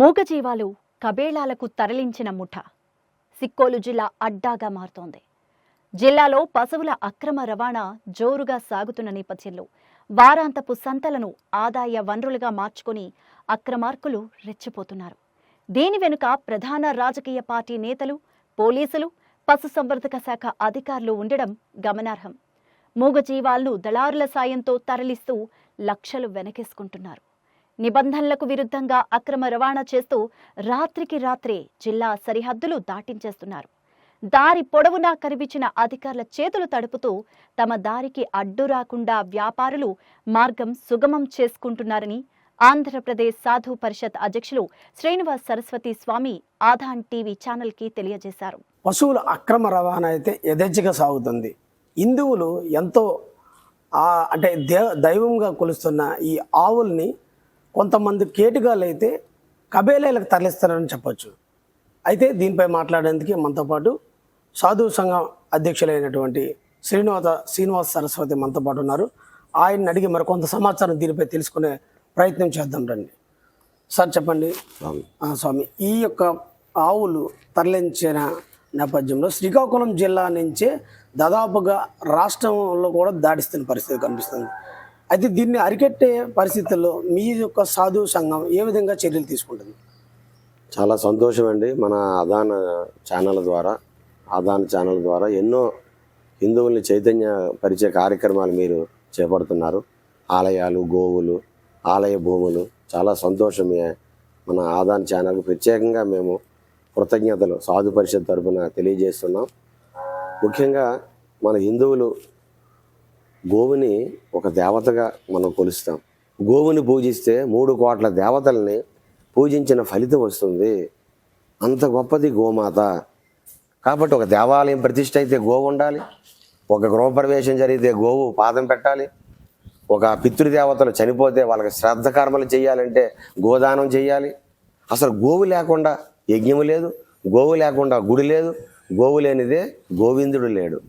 మూగజీవాలు కబేళాలకు తరలించిన ముఠ. సిక్కోలు జిల్లా అడ్డాగా మారుతోంది. జిల్లాలో పశువుల అక్రమ రవాణా జోరుగా సాగుతున్న నేపథ్యంలో వారాంతపు సంతలను ఆదాయ వనరులుగా మార్చుకుని అక్రమార్కులు రెచ్చిపోతున్నారు. దీని వెనుక ప్రధాన రాజకీయ పార్టీ నేతలు పోలీసులు పశుసంవర్ధక శాఖ అధికారులు ఉండడం గమనార్హం. మూగజీవాలను దళారుల సాయంతో తరలిస్తూ లక్షలు వెనకేసుకుంటున్నారు. నిబంధనలకు విరుద్ధంగా అక్రమ రవాణా చేస్తూ రాత్రికి రాత్రే జిల్లా సరిహద్దులు దాటించేస్తున్నారు. దారి పొడవునా కనిపించిన అధికారుల చేతులు తడుపుతూ తమ దారికి అడ్డు రాకుండా వ్యాపారులు మార్గం సుగమం చేసుకుంటున్నారని ఆంధ్రప్రదేశ్ సాధు పరిషత్ అధ్యక్షులు శ్రీనివాస్ సరస్వతి స్వామి ఆధాన్ టీవీ ఛానల్కి తెలియజేశారు. పశువుల అక్రమ రవాణా అయితే యథేచ్ఛగా సాగుతుంది. హిందువులు ఎంతో అంటే దైవంగా కొలుస్తున్న ఈ ఆవుల్ని కొంతమంది కేటుగాళ్ళు అయితే కబేలేలకు తరలిస్తారని చెప్పొచ్చు. అయితే దీనిపై మాట్లాడేందుకు మనతో పాటు సాధు సంఘం అధ్యక్షులైనటువంటి శ్రీనివాస శ్రీనివాస్ సరస్వతి మనతో పాటు ఉన్నారు. ఆయన్ని అడిగి మరి కొంత సమాచారం దీనిపై తెలుసుకునే ప్రయత్నం చేద్దాం రండి. సార్ చెప్పండి. ఆ, స్వామి. ఈ యొక్క ఆవులు తరలించిన నేపథ్యంలో శ్రీకాకుళం జిల్లా నుంచే దాదాపుగా రాష్ట్రంలో కూడా దాడిస్తున్న పరిస్థితి కనిపిస్తుంది. అయితే దీన్ని అరికట్టే పరిస్థితుల్లో మీ యొక్క సాధు సంఘం ఏ విధంగా చర్యలు తీసుకుంటుంది? చాలా సంతోషం అండి మన అదాన ఛానల్ ద్వారా ఆదాన ఛానల్ ద్వారా ఎన్నో హిందువుల్ని చైతన్య పరిచే కార్యక్రమాలు మీరు చేపడుతున్నారు. ఆలయాలు గోవులు ఆలయ భూములు. చాలా సంతోషమే మన ఆదాన్ ఛానల్కి ప్రత్యేకంగా మేము కృతజ్ఞతలు సాధు పరిషత్ తరఫున తెలియజేస్తున్నాం. ముఖ్యంగా మన హిందువులు గోవుని ఒక దేవతగా మనం కొలుస్తాం. గోవుని పూజిస్తే మూడు కోట్ల దేవతల్ని పూజించిన ఫలితం వస్తుంది. అంత గొప్పది గోమాత. కాబట్టి ఒక దేవాలయం ప్రతిష్ట అయితే గోవు ఉండాలి. ఒక గృహప్రవేశం జరిగితే గోవు పాదం పెట్టాలి. ఒక పితృదేవతలు చనిపోతే వాళ్ళకి శ్రద్ధ కర్మలు చేయాలంటే గోదానం చేయాలి. అసలు గోవు లేకుండా యజ్ఞము లేదు. గోవు లేకుండా గుడి లేదు. గోవు లేనిదే గోవిందుడు లేడు.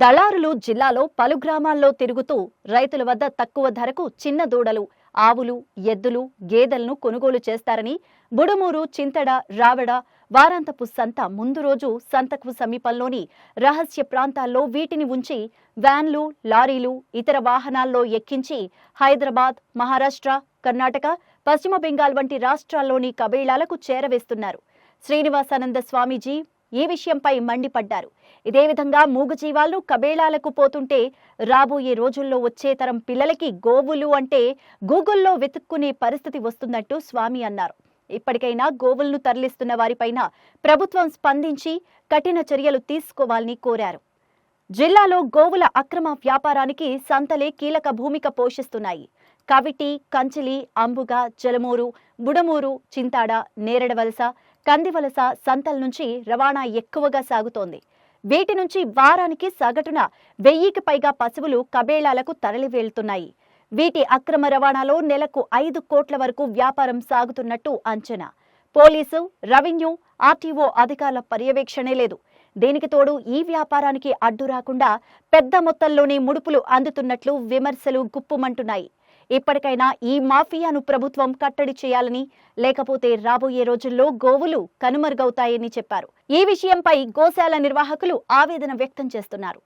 దళారులు జిల్లాలో పలు గ్రామాల్లో తిరుగుతూ రైతుల వద్ద తక్కువ ధరకు చిన్న దూడలు ఆవులు ఎద్దులు గేదెలను కొనుగోలు చేస్తారని బుడుమూరు చింతడ రావడ వారాంతపు సంత ముందు రోజు సంతకు సమీపంలోని రహస్య ప్రాంతాల్లో వీటిని ఉంచి వ్యాన్లు లారీలు ఇతర వాహనాల్లో ఎక్కించి హైదరాబాద్ మహారాష్ట్ర కర్ణాటక పశ్చిమ బెంగాల్ వంటి రాష్ట్రాల్లోని కబీళాలకు చేరవేస్తున్నారు. శ్రీనివాసానంద స్వామీజీ ఈ విషయంపై మండిపడ్డారు? ఇదే విధంగా మూగజీవాలను కబేళాలకు పోతుంటే రాబోయే రోజుల్లో వచ్చే తరం పిల్లలకి గోవులు అంటే గూగుల్లో వెతుక్కునే పరిస్థితి వస్తున్నట్టు స్వామి అన్నారు. ఇప్పటికైనా గోవులను తరలిస్తున్న వారిపైన ప్రభుత్వం స్పందించి కఠిన చర్యలు తీసుకోవాలని కోరారు. జిల్లాలో గోవుల అక్రమ వ్యాపారానికి సంతలే కీలక భూమిక పోషిస్తున్నాయి. కవిటి కంచిలి అంబుగ జలమూరు బుడమూరు చింతాడ నేరడవలస కందివలస సంతల నుంచి రవాణా ఎక్కువగా సాగుతోంది. వీటి నుంచి వారానికి సగటున వెయ్యికి పైగా పశువులు కబేళాలకు తరలి వెళ్తున్నాయి వీటి అక్రమ రవాణాలో నెలకు ఐదు కోట్ల వరకు వ్యాపారం సాగుతున్నట్టు అంచనా. పోలీసు రెవెన్యూ ఆర్టీఓ అధికారుల పర్యవేక్షణే లేదు. దీనికి తోడు ఈ వ్యాపారానికి అడ్డు రాకుండా పెద్ద మొత్తంలోనే ముడుపులు అందుతున్నట్లు విమర్శలు గుప్పుమంటున్నాయి. ఇప్పటికైనా ఈ మాఫియాను ప్రభుత్వం కట్టడి చేయాలని లేకపోతే రాబోయే రోజుల్లో గోవులు కనుమరుగవుతాయని చెప్పారు. ఈ విషయంపై గోశాల నిర్వాహకులు ఆవేదన వ్యక్తం చేస్తున్నారు.